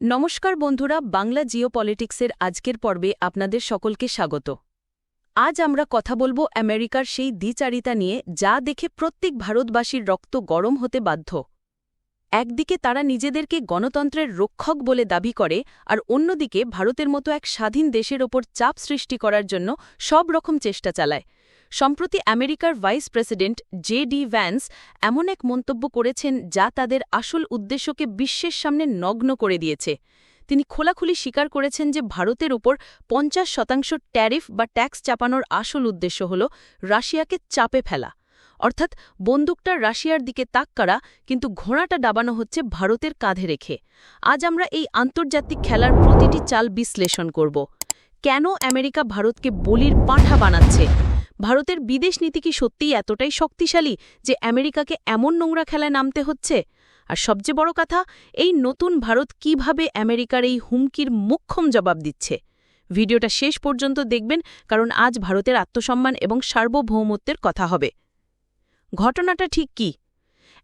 নমস্কার বন্ধুরা, বাংলা জিওপলিটিক্সের আজকের পর্বে আপনাদের সকলকে স্বাগত। আজ আমরা কথা বলব আমেরিকার সেই দ্বিচারিতা নিয়ে, যা দেখে প্রত্যেক ভারতবাসীর রক্ত গরম হতে বাধ্য। একদিকে তারা নিজেদেরকে গণতন্ত্রের রক্ষক বলে দাবি করে, আর অন্যদিকে ভারতের মতো এক স্বাধীন দেশের ওপর চাপ সৃষ্টি করার জন্য সব রকম চেষ্টা চালায়। সম্প্রতি আমেরিকার vice president J D Vance এমন এক মন্তব্য করেছেন যা তাদের আসল উদ্দেশ্যকে বিশ্বের সামনে নগ্ন করে দিয়েছে। তিনি খোলাখুলি স্বীকার করেছেন যে ভারতের ওপর পঞ্চাশ শতাংশ ট্যারিফ বা ট্যাক্স চাপানোর আসল উদ্দেশ্য হল রাশিয়াকে চাপে ফেলা। অর্থাৎ বন্দুকটা রাশিয়ার দিকে তাক করা, কিন্তু ঘোড়াটা ডাবানো হচ্ছে ভারতের কাঁধে রেখে। আজ আমরা এই আন্তর্জাতিক খেলার প্রতিটি চাল বিশ্লেষণ করব। কেন আমেরিকা ভারতকে বলির পাঁঠা বানাচ্ছে? ভারতের বিদেশ নীতি কি সত্যিই এতটাই শক্তিশালী যে আমেরিকাকে এমন নোংরা খেলায় নামতে হচ্ছে? আর সবচেয়ে বড় কথা, এই নতুন ভারত কীভাবে আমেরিকার এই হুমকির মুখ্যম জবাব দিচ্ছে? ভিডিওটা শেষ পর্যন্ত দেখবেন, কারণ আজ ভারতের আত্মসম্মান এবং সার্বভৌমত্বের কথা হবে। ঘটনাটা ঠিক কি?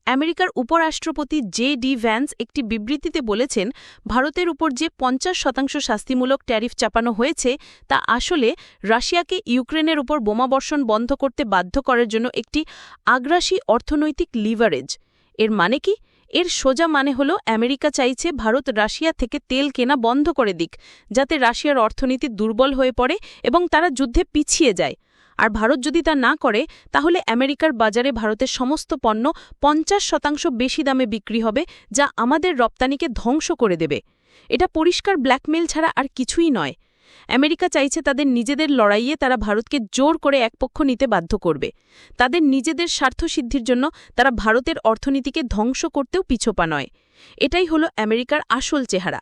আমেরিকার উপরাষ্ট্রপতি জে ডি ভ্যান্স একটি বিবৃতিতে বলেছেন, ভারতের উপর যে পঞ্চাশ শতাংশ শাস্তিমূলক ট্যারিফ চাপানো হয়েছে, তা আসলে রাশিয়াকে ইউক্রেনের উপর বোমাবর্ষণ বন্ধ করতে বাধ্য করার জন্য একটি আগ্রাসী অর্থনৈতিক লিভারেজ। এর মানে কি? এর সোজা মানে হল আমেরিকা চাইছে ভারত রাশিয়া থেকে তেল কেনা বন্ধ করে দিক, যাতে রাশিয়ার অর্থনীতি দুর্বল হয়ে পড়ে এবং তারা যুদ্ধে পিছিয়ে যায়। আর ভারত যদি তা না করে, তাহলে আমেরিকার বাজারে ভারতের সমস্ত পণ্য পঞ্চাশ শতাংশ বেশি দামে বিক্রি হবে, যা আমাদের রপ্তানিকে ধ্বংস করে দেবে। এটা পরিষ্কার ব্ল্যাকমেল ছাড়া আর কিছুই নয়। আমেরিকা চাইছে তাদের নিজেদের লড়াইয়ে তারা ভারতকে জোর করে একপক্ষ নিতে বাধ্য করবে। তাদের নিজেদের স্বার্থসিদ্ধির জন্য তারা ভারতের অর্থনীতিকে ধ্বংস করতেও পিছোপা নয়। এটাই হলো আমেরিকার আসল চেহারা।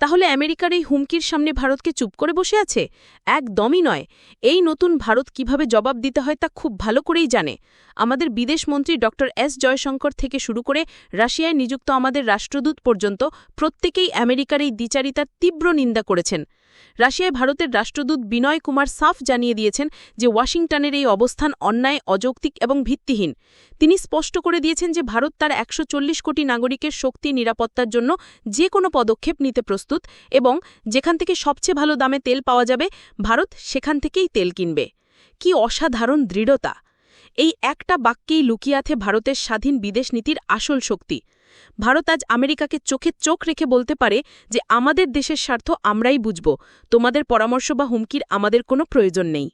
তাহলে আমেরিকার এই হুমকির সামনে ভারতকে চুপ করে বসে আছে? একদমই নয়। এই নতুন ভারত কীভাবে জবাব দিতে হয় তা খুব ভালো করেই জানে। আমাদের বিদেশমন্ত্রী ড. এস. জয়শঙ্কর থেকে শুরু করে রাশিয়ায় নিযুক্ত আমাদের রাষ্ট্রদূত পর্যন্ত প্রত্যেকেই আমেরিকার এই দ্বিচারিতার তীব্র নিন্দা করেছেন। রাশিয়ায় ভারতের রাষ্ট্রদূত বিনয় কুমার সাফ জানিয়ে দিয়েছেন যে ওয়াশিংটনের এই অবস্থান অন্যায়, অযৌক্তিক এবং ভিত্তিহীন। তিনি স্পষ্ট করে দিয়েছেন যে ভারত তার একশো চল্লিশ কোটি নাগরিকের শক্তি, নিরাপত্তার জন্য যে কোনো পদক্ষেপ নিতে প্রস্তুত এবং যেখান থেকে সবচেয়ে ভালো দামে তেল পাওয়া যাবে, ভারত সেখান থেকেই তেল কিনবে। কি অসাধারণ দৃঢ়তা! এই একটা বাক্যেই লুকিয়ে আছে ভারতের স্বাধীন বিদেশ নীতির আসল শক্তি। ভারত আজ আমেরিকাকে চোখে চোখ রেখে বলতে পারে যে আমাদের দেশের স্বার্থ আমরাই বুঝব। তোমাদের পরামর্শ বা হুমকির আমাদের কোনো প্রয়োজন নেই।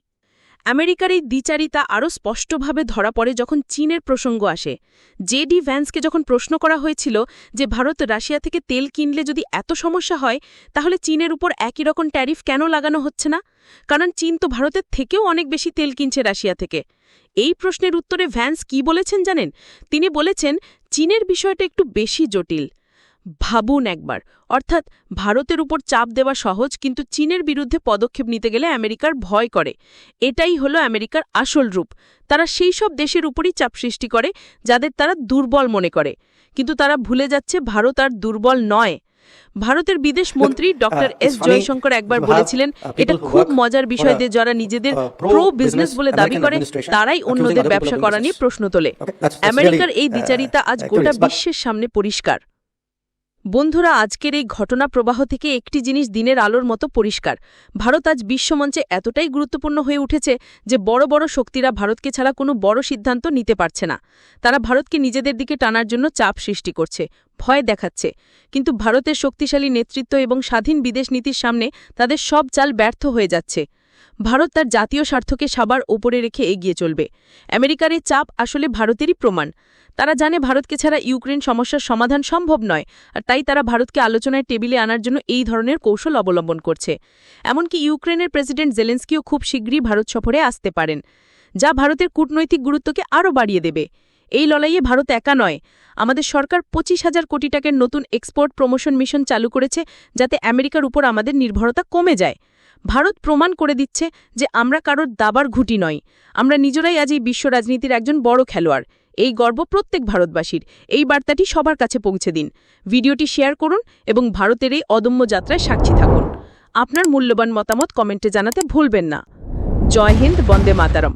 আমেরিকার এই দ্বিচারিতা আরও স্পষ্টভাবে ধরা পড়ে যখন চীনের প্রসঙ্গ আসে। জে ডি ভ্যান্সকে যখন প্রশ্ন করা হয়েছিল যে ভারত রাশিয়া থেকে তেল কিনলে যদি এত সমস্যা হয়, তাহলে চীনের উপর একই রকম ট্যারিফ কেন লাগানো হচ্ছে না? কারণ চীন তো ভারতের থেকেও অনেক বেশি তেল কিনছে রাশিয়া থেকে। এই প্রশ্নের উত্তরে ভ্যান্স কি বলেছেন জানেন? তিনি বলেছেন, চীনের বিষয়টা একটু বেশি জটিল। ভাবুন একবার। অর্থাৎ ভারতের উপর চাপ দেওয়া সহজ কিন্তু চীনের বিরুদ্ধে পদক্ষেপ নিতে গেলে আমেরিকার ভয় করে। এটাই হলো আমেরিকার আসল রূপ। তারা সেই সব দেশের উপরই চাপ সৃষ্টি করে যাদের তারা দুর্বল মনে করে। কিন্তু তারা ভুলে যাচ্ছে ভারত আর দুর্বল নয়। ভারতের বিদেশ মন্ত্রী ডক্টর এস জয়শঙ্কর একবার বলেছিলেন এটা খুব মজার বিষয় যে যারা নিজেদের প্রো বিজনেস বলে দাবি করে তারাই অন্যদের ব্যবসা করা নিয়ে প্রশ্ন তোলে। আমেরিকার এই দ্বিচারিতা আজ গোটা বিশ্বের সামনে পরিষ্কার। বন্ধুরা, আজকের এই ঘটনা প্রবাহ থেকে একটি জিনিস দিনের আলোর মতো পরিষ্কার। ভারত আজ বিশ্বমঞ্চে এতটাই গুরুত্বপূর্ণ হয়ে উঠেছে যে বড় বড় শক্তিরা ভারতকে ছাড়া কোনো বড় সিদ্ধান্ত নিতে পারছে না। তারা ভারতকে নিজেদের দিকে টানার জন্য চাপ সৃষ্টি করছে, ভয় দেখাচ্ছে। কিন্তু ভারতের শক্তিশালী নেতৃত্ব এবং স্বাধীন বিদেশ নীতির সামনে তাদের সব চাল ব্যর্থ হয়ে যাচ্ছে। ভারত তার জাতীয় স্বার্থকে সবার ওপরে রেখে এগিয়ে চলবে। আমেরিকার এই চাপ আসলে ভারতেরই প্রমাণ। তারা জানে ভারতকে ছাড়া ইউক্রেন সমস্যার সমাধান সম্ভব নয়, আর তাই তারা ভারতকে আলোচনায় টেবিলে আনার জন্য এই ধরনের কৌশল অবলম্বন করছে। এমনকি ইউক্রেনের প্রেসিডেন্ট জেলেন্সকিও খুব শীঘ্রই ভারত সফরে আসতে পারেন, যা ভারতের কূটনৈতিক গুরুত্বকে আরও বাড়িয়ে দেবে। এই লড়াইয়ে ভারত একা নয়, আমাদের সরকার পঁচিশ হাজার কোটি টাকার নতুন এক্সপোর্ট প্রমোশন মিশন চালু করেছে, যাতে আমেরিকার উপর আমাদের নির্ভরতা কমে যায়। ভারত প্রমাণ করে দিচ্ছে যে আমরা কারোর দাবার ঘুটি নয়। আমরা নিজেরাই আজ এই বিশ্ব রাজনীতির একজন বড় খেলোয়াড়। এই গর্ব প্রত্যেক ভারতবাসীর। এই বার্তাটি সবার কাছে পৌঁছে দিন। ভিডিওটি শেয়ার করুন এবং ভারতের এই অদম্য যাত্রায় সাক্ষী থাকুন। আপনার মূল্যবান মতামত কমেন্টে জানাতে ভুলবেন না। জয় হিন্দ, বন্দে মাতারম।